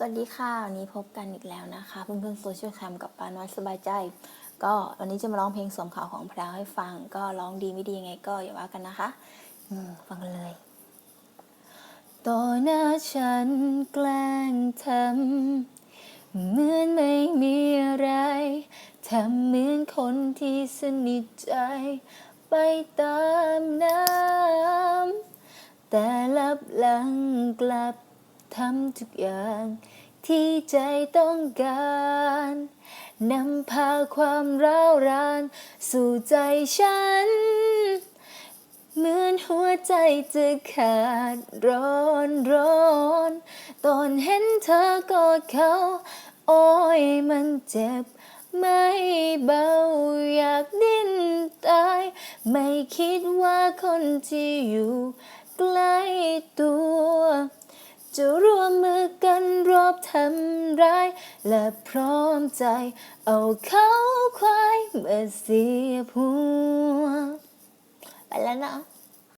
สวัสดีค่ะวันนี้พบกันอีกแล้วนะคะ เพื่อนเพื่อนโซเชียลแคมกับปาน้อยสบายใจ ก็วันนี้จะมาร้องเพลงสวมเขาของพราวให้ฟัง ก็ร้องดีไม่ดียังไงก็อย่าว่ากันนะคะอืฟังกันเลย ต่อหน้าฉันแกล้งทำเหมือนไม่มีอะไรทำเหมือนคนที่สนิทใจ ไปตามน้ำแต่ลับหลังกลับ ทำทุกอย่าง ที่ใจต้องการนำพาความร้าวราน สู่ใจฉัน เหมือนหัวใจจะขาดร้อนร้อนตอนเห็นเธอกอดเขา โอ้ยมันเจ็บไม่เบาอยากดิ้นตาย ไม่คิดว่าคนที่อยู่ใกล้ตัวจะร กันรอบทำร้าย และพร้อมใจ เอาเขาควายมาเสียบหัว ไปแล้วนะ